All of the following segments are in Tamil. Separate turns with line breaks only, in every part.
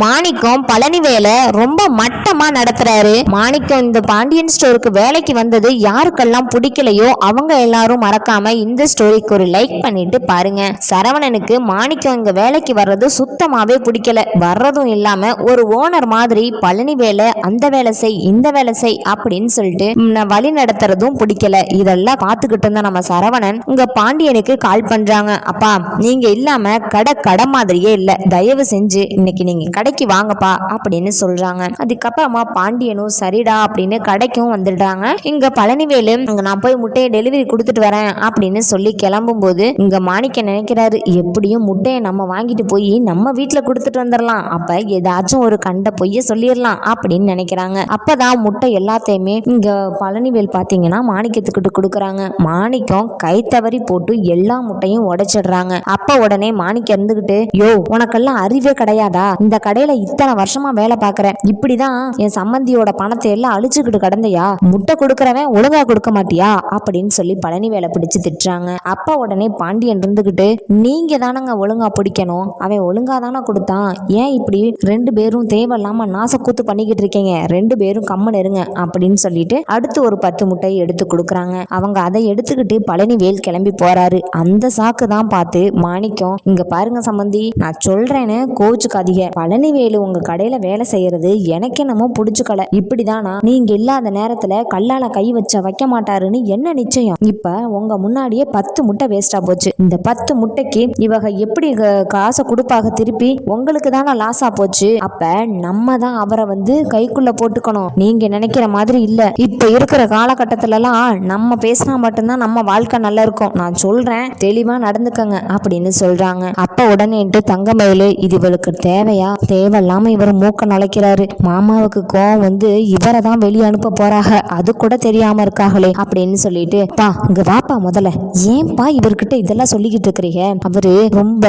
மாணிக்கம் பழனி வேலை ரொம்ப மட்டமா நடத்துறாரு. மாணிக்கம் இந்த பாண்டியன் ஸ்டோருக்கு வேலைக்கு வந்தது யாருக்கெல்லாம் பிடிக்கலையோ அவங்க எல்லாரும் மறக்காம இந்த ஸ்டோரிக்கு ஒரு லைக் பண்ணிட்டு பாருங்க. சரவணனுக்கு மாணிக்கம் இங்க வேலைக்கு வர்றது சுத்தமாவே பிடிக்கல. வர்றதும் இல்லாம ஒரு ஓனர் மாதிரி பழனி வேலை அந்த வேலை செய் இந்த வேலை செய் அப்படின்னு சொல்லிட்டு வழி நடத்துறதும் பிடிக்கல. இதெல்லாம் பார்த்துக்கிட்டு இருந்த நம்ம சரவணன் இங்க பாண்டியனுக்கு கால் பண்றாங்க. அப்பா நீங்க இல்லாம கடை கடை மாதிரியே இல்ல. தயவு செஞ்சு இன்னைக்கு நீங்க கடைக்கு வாங்கப்பா அப்படின்னு சொல்றாங்க. அதுக்கப்புறமா பாண்டியனும் சரிடா அப்படின்னு கடைக்கும் வந்துடுறாங்க. இங்க பழனிவேலு அங்க நான் போய் முட்டையை டெலிவரி கொடுத்துட்டு வரேன் அப்படின்னு சொல்லி கிளம்பும் போது இங்க மாணிக்க நினைக்கிறாரு எப்படியும் முட்டையை நம்ம வாங்கிட்டு போய் நம்ம வீட்டுல கொடுத்துட்டு வந்துடலாம் அப்ப ஏதாச்சும் ஒரு கண்ட பொய்ய சொல்லிடலாம் அப்படின்னு நினைக்கிறாங்க. அப்பதான் முட்டை எல்லாத்தையுமே இங்க பழனிவேல் பாத்தீங்கன்னா மாணிக்கத்துக்கிட்ட கொடுக்குறாங்க. மாணிக்கம் கை தவறி போட்டு எல்லா முட்டையும் உடைச்சிடுறாங்க. அப்ப உடனே மாணிக்கம் இருந்துகிட்டு யோ உனக்கெல்லாம் அறிவே கிடையாதா? இந்த கடையில இத்தனை வருஷமா வேலை பார்க்கறேன். இப்படிதான் என் சம்மந்தியோட பணத்தை எல்லாம் அழிச்சுக்கிட்டு கடந்தையா? முட்டை கொடுக்கறவன் ஒழுங்கா கொடுக்க மாட்டியா? அப்படின்னு சொல்லி பழனி வேலை பிடிச்சு திட்டுறாங்க. அப்பா உடனே பாண்டியன் இருந்துகிட்டு நீங்க தானங்க ஒழுங்கா பிடிக்கணும். அவன் ஒழுங்கா தானே கொடுத்தான். ஏன் இப்படி ரெண்டு பேரும் தேவையில்லாம நாசக்கூத்து பண்ணிக்கிட்டு இருக்கீங்க? ரெண்டு பேரும் கம்மன் இருங்க அப்படின்னு சொல்லிட்டு அடுத்து ஒரு பத்து முட்டையை எடுத்து கொடுக்குறாங்க. அவங்க அதை எடுத்துக்கிட்டு பழனிவேல் கிளம்பி போறாரு. அந்த சாக்கு தான் பார்த்து மாணிக்கம் இங்க பாருங்க சம்பந்தி நான் சொல்றேன்னு கோச்சுக்காதீங்க. பழனிவேலு உங்க கடையில வேலை செய்யறது எனக்கு என்னமோ பிடிச்சுக்கல. இப்படிதானா? நீங்க இல்லாத நேரத்துல கல்லால கை வச்ச வைக்க மாட்டாருன்னு என்ன நிச்சயம்? இப்ப உங்க முன்னாடியே பத்து முட்டை வேஸ்டா போச்சு. இந்த பத்து முட்டைக்கு இவங்க எப்படி க- காசை கொடுப்பாக திருப்பி உங்களுக்கு தானே லாஸா போச்சு? அப்ப நம்ம தான் அவரை வந்து கைக்குள்ள போட்டுக்கணும். நீங்க நினைக்கிற மாதிரி இல்ல. இப்ப இருக்கிற காலகட்டத்துல எல்லாம் நம்ம பேசினா மட்டும்தான் நம்ம வாழ்க்கை நல்லா இருக்கும். நான் சொல்றேன் தெளிவா நடந்துக்கங்க அப்படின்னு சொல்றாங்க. அப்ப உடனேட்டு தங்கமயிலு இது இவளுக்கு தேவையா? தேவையில்லாம இவர் மூக்க நுழைக்கிறாரு. மாமாவுக்கு கோவம் வந்து இவரை தான் வெளியே அனுப்ப போறாக அது கூட தெரியாம இருக்காங்களே அப்படின்னு சொல்லிட்டு பா இங்க வாப்பா முதல்ல. ஏன்பா இவர்கிட்ட இதெல்லாம் சொல்லிக்கிட்டு இருக்கிறீங்க? அவரு ரொம்ப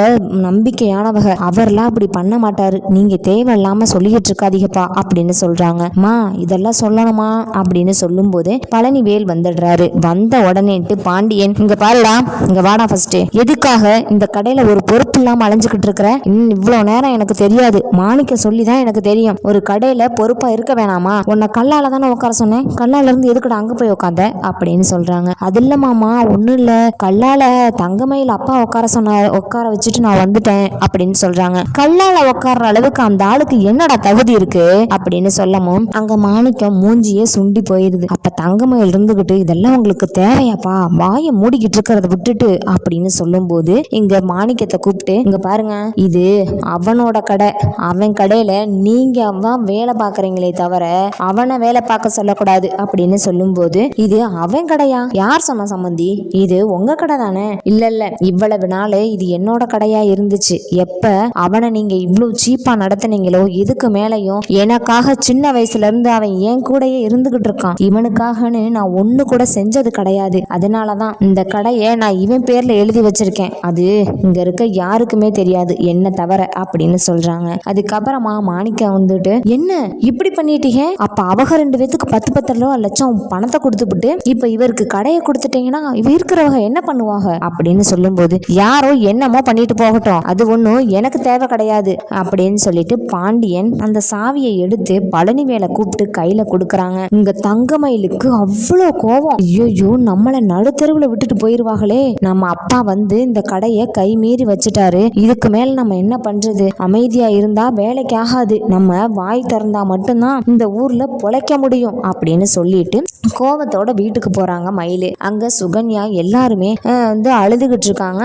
நம்பிக்கையானவக அவர்லாம் அப்படி பண்ண மாட்டாரு. நீங்க தேவையில்லாம சொல்லிக்கிட்டு இருக்காதீங்கப்பா அப்படின்னு சொல்றாங்க. மா இதெல்லாம் சொல்லணுமா? அப்படின்னு சொல்லும்போது பழனிவேல் வந்துடுறாரு. வந்த உடனேட்டு பாண்டியன் இங்க பாருடா. இங்க வாடா ஃபர்ஸ்ட் எதுக்காக இந்த கடையில ஒரு பொறுப்பு இல்லாம அலைஞ்சுக்கிட்டு இருக்கிற? இவ்வளவு நேரம் எனக்கு தெரியாது. மாணிக்க சொல்லி தான் எனக்கு தெரியும். ஒரு கடையில பொறுப்பா இருக்க வேணாமா? உன்னை கல்லால தானே உட்கார சொன்னேன். கல்லால இருந்து எதுக்குடா அங்க போய் உட்காந்த? அப்படின்னு சொல்றாங்க. அது இல்ல மாமா ஒண்ணும் இல்ல. கல்லால தங்கமயில் அப்பா உட்கார சொன்ன உட்கார வச்சுட்டு நான் வந்துட்டேன் அப்படின்னு சொல்றாங்க. கல்லால உட்கார்ற அளவுக்கு அந்த ஆளுக்கு என்னடா தகுதி இருக்கு? அப்படின்னு சொல்லவும் அங்க மாணிக்கம் மூஞ்சியே சுண்டி போயிருது. அப்ப தங்கமயில் இருந்துகிட்டு இதெல்லாம் உங்களுக்கு தேவையாப்பா? வாயை மூடிக்கிட்டு இருக்கிறத விட்டுட்டு அப்படின்னு சொல்லும்போது இங்க மாணிக்கத்தை கூப்பிட்டு இங்க பாருங்க இது அவனோட கடை. அவன் கடையில் நீங்கள் அவன் வேலை பார்க்குறீங்களே தவிர அவனை வேலை பார்க்க சொல்லக்கூடாது அப்படின்னு சொல்லும்போது இது அவன் கடையா? யார் சொன்ன சம்மந்தி இது உங்கள் கடை தானே? இல்லை இல்லை. இவ்வளவு நாள் இது என்னோட கடையாக இருந்துச்சு. எப்போ அவனை நீங்கள் இவ்வளோ சீப்பாக நடத்துனீங்களோ இதுக்கு மேலையும் எனக்காக சின்ன வயசுலேருந்து அவன் என் கூடயே இருந்துக்கிட்டு இருக்கான். இவனுக்காகன்னு நான் ஒன்று கூட செஞ்சது கிடையாது. அதனால தான் இந்த கடையை நான் இவன் பேரில் எழுதி வச்சிருக்கேன். அது இங்கே இருக்க யாருக்குமே தெரியாது. என்ன தவிர அப்படின்னு சொல்கிறாங்க அதுக்கப்புறமா மாணிக்க வந்துட்டு என்ன? இப்படி பண்ணிட்டீங்க? அப்ப அவங்க ரெண்டு பேத்துக்கு பத்து பத்து ரூபா லட்சம் பணத்தை கொடுத்துப்புட்டு இப்ப இவருக்கு கடையை கொடுத்துட்டீங்கன்னா இவ இருக்கிறவங்க என்ன பண்ணுவாங்க? அப்படின்னு சொல்லும்போது யாரோ என்னமோ பண்ணிட்டு போகட்டும். அது ஒன்றும் எனக்கு தேவை கிடையாது. அப்படின்னு சொல்லிட்டு பாண்டியன் அந்த சாவியை எடுத்து பழனி மேலே கூப்பிட்டு கையில கொடுக்குறாங்க. இங்க தங்கமயிலுக்கு அவ்வளோ கோவம் ஐயோ நம்மளை நடுத்தெருவில் விட்டுட்டு போயிருவாங்களே. நம்ம அப்பா வந்து இந்த கடையை கை மீறி வச்சுட்டாரு. இதுக்கு மேல நம்ம என்ன பண்றது? அமைதியா இருந்தா வேலைக்கு ஆகாது. நம்ம வாய் திறந்தா மட்டும்தான் இந்த ஊர்ல பொழைக்க முடியும் அப்படின்னு சொல்லிட்டு கோவத்தோட வீட்டுக்கு போறாங்க மயிலு. அங்க சுகன்யா எல்லாருமே வந்து அழுதுகிட்டு இருக்காங்க.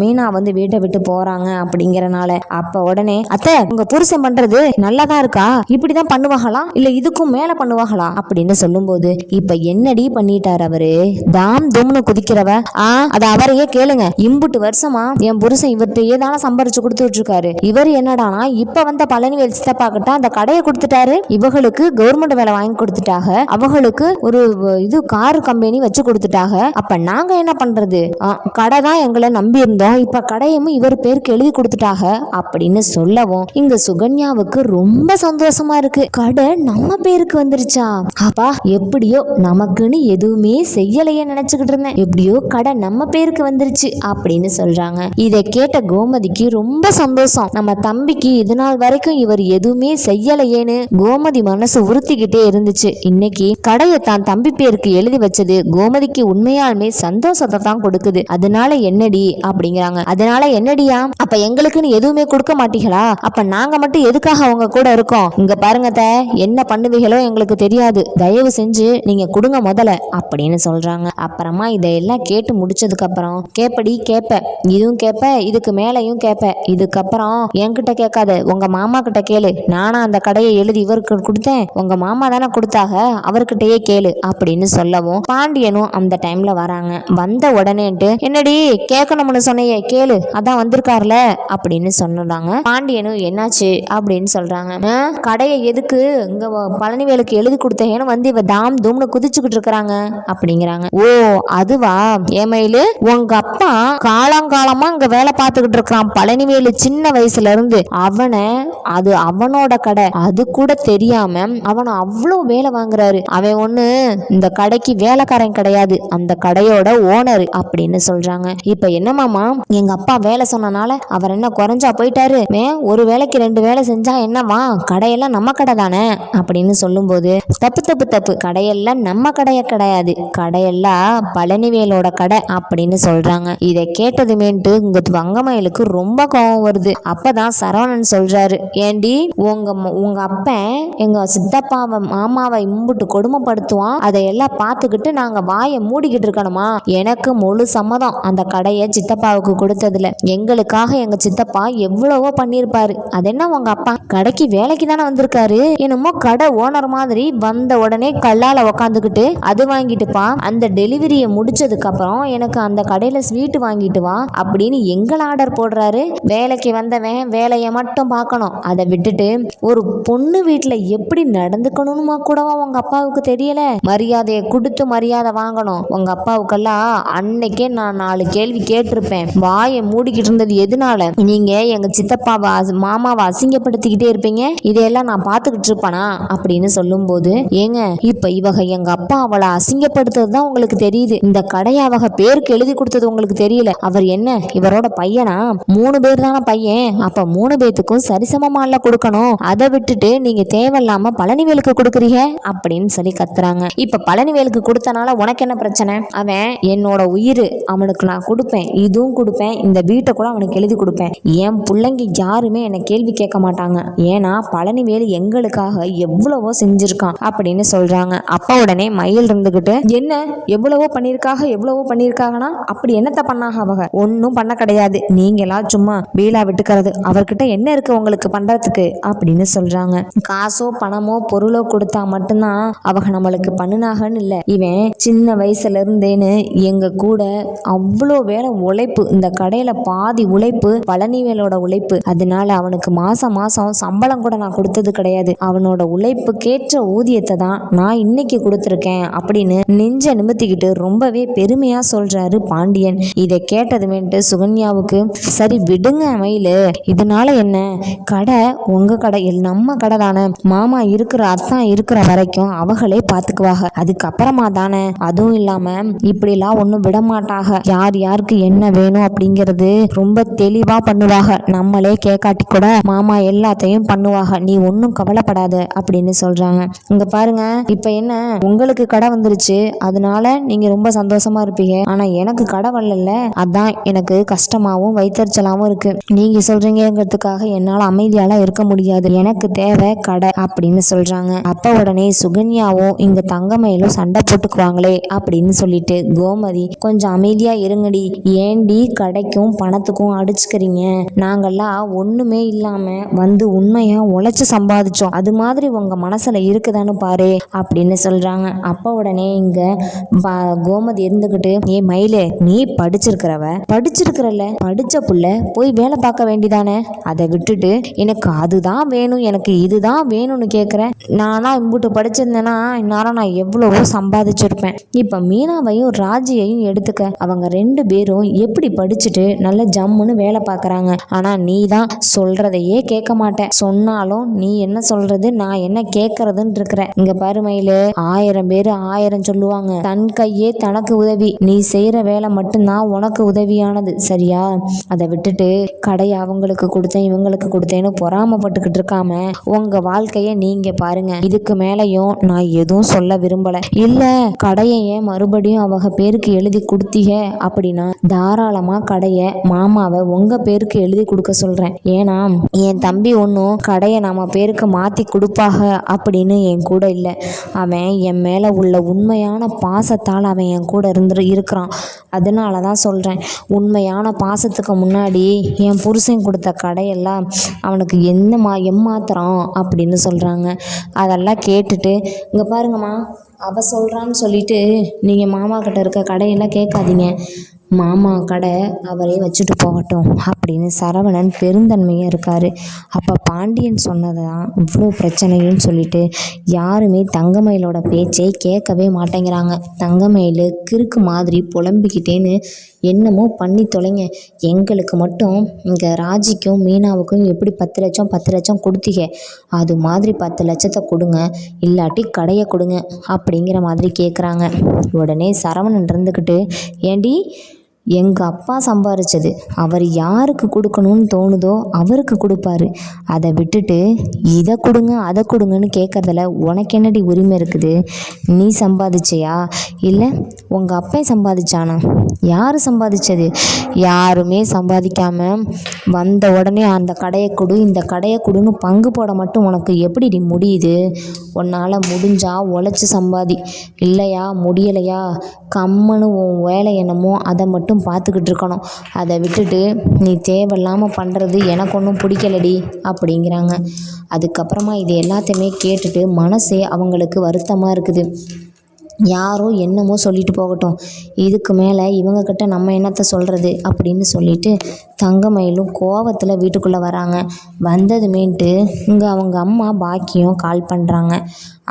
மீனா வந்து வீட்டை விட்டு போறாங்க அப்படிங்கறனால. அப்ப உடனே அத்தை உங்க புருஷன் பண்றது நல்லதா இருக்கா? இப்படிதான் பண்ணுவாங்களா? இல்ல இதுக்கும் மேல பண்ணுவாங்களா? அப்படின்னு சொல்லும்போது இப்ப என்னடி பண்ணிட்டார் அவரு? தாம் தும்னு குதிக்கிறவ ஆ அது அவரையே கேளுங்க. இம்புட்டு வருஷமா என் புருஷன் இவர்கிட்டயே தானே சம்பாரிச்சு கொடுத்துட்டு இருக்காரு. இவர் என்னடானா இப்ப வந்த பழனிவேல் சித்தப்பா கிட்ட அந்த கடையை கொடுத்துட்டாரு. இவங்களுக்கு கவர்மெண்ட் வேலை வாங்கி கொடுத்துட்டாங்க. அவங்களுக்கு ஒரு இது கார் கம்பெனி வச்சு கொடுத்துட்டாங்க. அப்ப நாங்க என்ன பண்றது? கடை தான் எங்களை நம்பி இருந்தோம். இப்ப கடையும் இவர் பேருக்கு எழுதி கொடுத்துட்டாங்க. அப்படின்னு சொல்லவும் இங்க சுகன்யாவுக்கு ரொம்ப சந்தோஷமா இருக்கு. கடை நம்ம பேருக்கு வந்துருச்சா? அப்பா எப்படியோ நமக்குன்னு எதுவுமே செய்யலையே நினைச்சுக்கிட்டு இருந்தேன். எப்படியோ கடை நம்ம பேருக்கு வந்துருச்சு அப்படின்னு சொல்றாங்க. இதை கேட்ட கோமதிக்கு ரொம்ப சந்தோஷம். நம்ம தம்பிக்கு இதனால நாள் வரைக்கும் இவர் எதுவுமே செய்யலையேன்னு கோமதி மனசு உறுத்திக்கிட்டே இருந்துச்சு. இன்னைக்கு கடையை தான் தம்பி பேருக்கு எழுதி வச்சது கோமதிக்கு உண்மையாலுமே சந்தோஷத்தை தான் கொடுக்குது. அதனால என்னடி அப்படிங்கிறாங்க. அதனால என்னடியா? அப்ப எங்களுக்குன்னு எதுவுமே கொடுக்க மாட்டீங்களா? அப்ப நாங்க மட்டும் எதுக்காக அவங்க கூட இருக்கோம்? இங்க பாருங்க த என்ன பண்ணுவீங்களோ எங்களுக்கு தெரியாது. தயவு செஞ்சு நீங்க கொடுங்க முதல்ல அப்படின்னு சொல்றாங்க. அப்புறமா இதையெல்லாம் கேட்டு முடிச்சதுக்கு அப்புறம் கேப்படி கேப்ப இதுவும் கேப்ப இதுக்கு மேலையும் கேப்ப இதுக்கப்புறம் என்கிட்ட கேட்காத உங்க மாமா கிட்ட கேளு. நானா அந்த கடையை எழுதி இவருக்கு கொடுத்தேன். உங்க மாமா தானே கொடுத்தாக? அவர்கிட்டயே கேளு அப்படின்னு சொல்லவும் பாண்டியனும் அந்த டைம்ல வராங்க. வந்த உடனேட்டு என்னடி கேட்கணும்னு சொன்னையே கேளு. அதான் வந்திருக்காருல அப்படின்னு சொன்னாங்க. பாண்டியனும் என்னாச்சு? அப்படின்னு சொல்றாங்க. "ஆ, கடையை எதுக்கு? இங்க பழனிவேலுக்கு எழுதி கொடுத்தேன்னு வந்து இவ தாம் தூம்னு குதிச்சுக்கிட்டு இருக்கிறாங்க. அப்படிங்கிறாங்க. ஓ அதுவா? ஏமையிலு உங்க அப்பா காலங்காலமா இங்க வேலை பார்த்துக்கிட்டு இருக்கிறான். பழனிவேலு சின்ன வயசுல இருந்து. அவன் அது அவனோட கடை. அது கூட தெரியாம அவனை அவ்வளோ வேலை வாங்குறாரு. அவன் ஒண்ணு இந்த கடைக்கு வேலைக்காரன் கிடையாது அந்த கடையோட ஓனர் அப்படின்னு சொல்றாங்க. இப்ப என்னமாமா எங்க அப்பா வேலை சொன்னனால அவர் என்ன குறைஞ்சா போயிட்டாரு? ஒரு வேலைக்கு ரெண்டு வேலை செஞ்சா என்னம்மா கடையெல்லாம் நம்ம கடை தானே? அப்படின்னு சொல்லும்போது தப்பு தப்பு தப்பு. கடையெல்லாம் நம்ம கடைய கிடையாது. கடையெல்லாம் பழனிவேலோட கடை அப்படின்னு சொல்றாங்க. இதை கேட்டதுமேன்ட்டு இங்க வங்கமயிலுக்கு ரொம்ப கோவம் வருது. அப்பதான் சரவணன் சொல்றாரு. ஏண்டி உங்க உங்கள் உங்க அப்பன் எங்க சித்தப்பாவை மாமாவை இம்புட்டு கொடுமைப்படுத்துவான். அதையெல்லாம் பார்த்துக்கிட்டு நாங்க வாயை மூடிக்கிட்டு இருக்கணுமா? எனக்கு முழு சம்மதம். அந்த கடையை சித்தப்பாவுக்கு கொடுத்ததுல. எங்களுக்காக எங்க சித்தப்பா எவ்வளவோ பண்ணியிருப்பாரு. அது என்ன உங்க அப்பா? கடைக்கு வேலைக்கு தானே வந்திருக்காரு. என்னமோ கடை ஓனர் மாதிரி வந்த உடனே கல்லால உக்காந்துக்கிட்டு அது வாங்கிட்டுப்பா அந்த டெலிவரியை முடிச்சதுக்கு அப்புறம் எனக்கு அந்த கடையில ஸ்வீட் வாங்கிட்டு வா அப்படின்னு எங்களை ஆர்டர் போடுறாரு. வேலைக்கு வந்தவன் வேலையை மட்டும் பார்க்கணும். அதை விட்டுட்டு ஒரு பொண்ணு வீட்டில் எப்படி நடந்துக்கணுமா கூடவா உங்க அப்பாவுக்கு தெரியல. மரியாதையை கொடுத்து மரியாதை வாங்கணும். உங்க அப்பாவுக்கெல்லாம் அன்னைக்கே நான் நாலு கேள்வி கேட்டிருப்பேன். வாயை மூடிக்கிட்டு இருந்தது எதனால? நீங்க எங்க சித்தப்பாவை மாமாவை அசிங்கப்படுத்திக்கிட்டே இருப்பீங்க. இதையெல்லாம் நான் பார்த்துக்கிட்டு இருப்பேனா? அப்படின்னு சொல்லும்போது ஏங்க இப்ப இவக எங்க அப்பா அவளை அசிங்கப்படுத்துறது தான் உங்களுக்கு தெரியுது. இந்த கடையை அவக பேருக்கு எழுதி கொடுத்தது உங்களுக்கு தெரியல. அவர் என்ன இவரோட பையனா? மூணு பேர் தானே பையன். அப்ப மூணு பேத்துக்கும் சரிசமமால கொடுக்கணும். அதை விட்டுட்டு நீங்க தேவையில்லாம பழனிவேலுக்கு கொடுக்குறீங்க? அப்படின்னு சொல்லி கத்துறாங்க. இப்ப பழனிவேலுக்கு கொடுத்தனால உனக்கு என்ன பிரச்சனை? அவன் என்னோட உயிர் அவனுக்கு நான் கொடுப்பேன். இதுவும் கொடுப்பேன். இந்த வீட்டை கூட அவனுக்கு எழுதி கொடுப்பேன். என் பிள்ளைங்க யாருமே என்னை கேள்வி கேட்க மாட்டாங்க. ஏன்னா பழனிவேலு எங்களுக்காக எவ்வளவோ செஞ்சிருக்கான் அப்படின்னு சொல்றாங்க. அப்பா உடனே மயில் இருந்துகிட்டு என்ன? எவ்வளவோ பண்ணியிருக்காக? எவ்வளவோ பண்ணியிருக்காங்கன்னா அப்படி என்னத்த பண்ணாக அவங்க? ஒன்றும் பண்ண கிடையாது. நீங்களா சும்மா வீலா விட்டுக்கிறது. அவர்கிட்ட என்ன இருக்கு உங்களுக்கு பண்றதுக்கு அப்படின்னு சொல்றாங்க. காசோ பணமோ பொருளோ கொடுத்தா மட்டும்தான் அவங்க நம்மளுக்கு பண்ணுனாகன்னு இல்லை. இவன் சின்ன வயசுல இருந்தேன்னு எங்க கூட அவ்வளோ வேலை உழைப்பு இந்த கடையில பாதி உழைப்பு பழனிவேலோட உழைப்பு. அதனால அவனுக்கு மாசம் மாசம் சம்பளம் கூட நான் கொடுத்தது கிடையாது. அவனோட உழைப்புக்கேற்ற ஊதியத்தை தான் நான் இன்னைக்கு கொடுத்துருக்கேன் அப்படின்னு நெஞ்ச நிமித்திக்கிட்டு ரொம்பவே பெருமையா சொல்றாரு பாண்டியன். இதை கேட்டதுமேன்ட்டு சுகன்யாவுக்கு சரி விடுங்க மயிலு. இதனால என்ன? கடை உங்க கடை எல் நம்ம கடை தானே. மாமா இருக்கிற அத்தான் இருக்கிற வரைக்கும் அவங்களே பார்த்துக்குவாங்க அதுக்கப்புறமா தானே. அதுவும் இல்லாம இப்படிலாம் ஒன்றும் விட மாட்டாங்க யார் யாருக்கு என்ன வேணும் அப்படிங்கிறது ரொம்ப தெளிவா பண்ணுவாங்க. நம்மளே கேட்காட்டி கூட மாமா எல்லாத்தையும் பண்ணுவாங்க. நீ ஒன்றும் கவலைப்படாத அப்படின்னு சொல்றாங்க. இங்க பாருங்க இப்ப என்ன? உங்களுக்கு கடை வந்துருச்சு. அதனால நீங்க ரொம்ப சந்தோஷமா இருப்பீங்க. ஆனா எனக்கு கடை வரல அதான் எனக்கு கஷ்டமாவும் வைத்தறிச்சலாவும் இருக்கு. நீங்க சொல்றீங்கிறதுக்காக என்னால அமைதியால இருக்க முடியாது. எனக்கு தேவை கடை அப்படின்னு சொல்றாங்க. அப்ப உடனே சுகன்யாவும் இங்க தங்கமயிலும் சண்டை போட்டுக்குவாங்களே அப்படின்னு சொல்லிட்டு கோமதி கொஞ்சம் அமைதியா இருங்கடி. ஏண்டி கடைக்கும் பணத்துக்கும் அடிச்சுக்கிறீங்க? நாங்கெல்லாம் ஒண்ணுமே இல்லாம வந்து உண்மையா உழைச்சு சம்பாதிச்சோம். அது மாதிரி உங்க மனசுல இருக்குதான்னு பாரு அப்படின்னு சொல்றாங்க. அப்ப உடனே இங்க கோமதி இருந்துகிட்டு ஏ மயிலே நீ படிச்சிருக்கிறவ படிச்சிருக்கிறல்ல படிச்ச புள்ள போய் வேலை பார்க்க வேண்டிதானே? அதை விட்டு விட்டுட்டு எனக்கு அதுதான் வேணும் எனக்கு இதுதான் வேணும்னு கேட்குறேன் நானா இம்புட்டு படிச்சிருந்தேன்னா இந்நேரம் நான் எவ்வளவோ சம்பாதிச்சிருப்பேன். இப்போ மீனாவையும் ராஜியையும் எடுத்துக்க. அவங்க ரெண்டு பேரும் எப்படி படிச்சுட்டு நல்ல ஜம்முன்னு வேலை பார்க்குறாங்க ஆனால் நீ தான் சொல்றதையே கேட்க மாட்டேன். சொன்னாலும் நீ என்ன சொல்றது நான் என்ன கேட்கறதுன்னு இருக்கிற. இங்க பாரு ஆயிரம் பேர் ஆயிரம் சொல்லுவாங்க. தன் கையே தனக்கு உதவி. நீ செய்யற வேலை மட்டும்தான் உனக்கு உதவியானது. சரியா? அதை விட்டுட்டு கடையை அவங்களுக்கு கொடுத்தேன் இவங்களுக்கு அவளுக்கு கொடுத்தேன்னு பொறாமப்பட்டுக்கிட்டு இருக்காம உங்கள் வாழ்க்கையை நீங்கள் பாருங்க. இதுக்கு மேலையும் நான் எதுவும் சொல்ல விரும்பலை. இல்லை கடையை ஏன் மறுபடியும் அவங்க பேருக்கு எழுதி கொடுத்தீங்க அப்படின்னா தாராளமாக கடையை மாமாவை உங்கள் பேருக்கு எழுதி கொடுக்க சொல்கிறேன் ஏன்னா என் தம்பி ஒன்றும் கடையை நம்ம பேருக்கு மாற்றி கொடுப்பாக அப்படின்னு என் கூட இல்லை. அவன் என் மேலே உள்ள உண்மையான பாசத்தால் அவன் என் கூட இருந்து இருக்கிறான். அதனால தான் சொல்கிறேன் உண்மையான பாசத்துக்கு முன்னாடி என் புருஷன் கொடுத்த கடையெல்லாம் அவனுக்கு என்னம்மா எம்மாத்திரம் அப்படின்னு சொல்கிறாங்க அதெல்லாம் கேட்டுட்டு இங்கே பாருங்கம்மா அவ சொல்கிறான்னு சொல்லிட்டு நீங்கள் மாமா கிட்ட இருக்க கடையெல்லாம் கேட்காதீங்க. மாமா கடை அவரே வச்சுட்டு போகட்டும் அப்படின்னு சரவணன் பெருந்தன்மையாக இருக்கார். அப்போ பாண்டியன் சொன்னதான் இவ்வளோ பிரச்சனைன்னு சொல்லிட்டு யாருமே தங்கமயிலோட பேச்சை கேட்கவே மாட்டேங்கிறாங்க. தங்கமயில் கிறுக்கு மாதிரி புலம்பிக்கிட்டேன்னு என்னமோ பண்ணி தொலைங்க. எங்களுக்கு மட்டும் இங்கே ராஜிக்கும் மீனாவுக்கும் எப்படி பத்து லட்சம் பத்து லட்சம் கொடுத்தீங்க? அது மாதிரி பத்து லட்சத்தை கொடுங்க இல்லாட்டி கடையை கொடுங்க அப்படிங்கிற மாதிரி கேட்குறாங்க உடனே சரவணன் இருந்துக்கிட்டு ஏண்டி எங்கள் அப்பா சம்பாரித்தது அவர் யாருக்கு கொடுக்கணும்னு தோணுதோ அவருக்கு கொடுப்பாரு. அதை விட்டுட்டு இதை கொடுங்க அதை கொடுங்கன்னு கேட்குறதுல உனக்கு என்னடி உரிமை இருக்குது? நீ சம்பாதிச்சியா? இல்லை உங்கள் அப்பா சம்பாதிச்சானா? யார் சம்பாதிச்சது? யாருமே சம்பாதிக்காம வந்த உடனே அந்த கடையை கொடு இந்த கடையை கொடுன்னு பங்கு போட மட்டும் உனக்கு எப்படிடி முடியுது? உன்னால் முடிஞ்சா உழைச்சி சம்பாதி. இல்லையா? முடியலையா? கம்மனு உன் வேலை என்னமோ அதை மட்டும் பார்த்துக்கிட்டு இருக்கணும். அதை விட்டுட்டு நீ தேவையில்லாமல் பண்ணுறது எனக்கு ஒன்றும் பிடிக்கலடி அப்படிங்கிறாங்க. அதுக்கப்புறமா இது எல்லாத்தையுமே கேட்டுட்டு மனசே அவங்களுக்கு வருத்தமாக இருக்குது. யாரோ என்னமோ சொல்லிட்டு போகட்டும். இதுக்கு மேலே இவங்கக்கிட்ட நம்ம என்னத்தை சொல்கிறது அப்படின்னு சொல்லிட்டு தங்கமயிலும் கோவத்தில் வீட்டுக்குள்ளே வராங்க. வந்ததுமேன்ட்டு இங்கே அவங்க அம்மா பாக்கியம் கால் பண்ணுறாங்க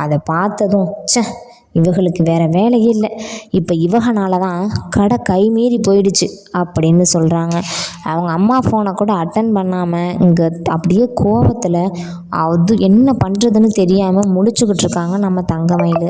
அதை பார்த்ததும் ச்சே இவங்களுக்கு வேற வேலையே இல்லை. இப்போ இவகனால தான் கடை கை மீறி போயிடுச்சு அப்படின்னு சொல்கிறாங்க அவங்க அம்மா ஃபோனை கூட அட்டன் பண்ணாமல் இங்கே அப்படியே கோபத்தில் அது என்ன பண்ணுறதுன்னு தெரியாமல் முழிச்சுக்கிட்டு இருக்காங்க நம்ம தங்கமயில்.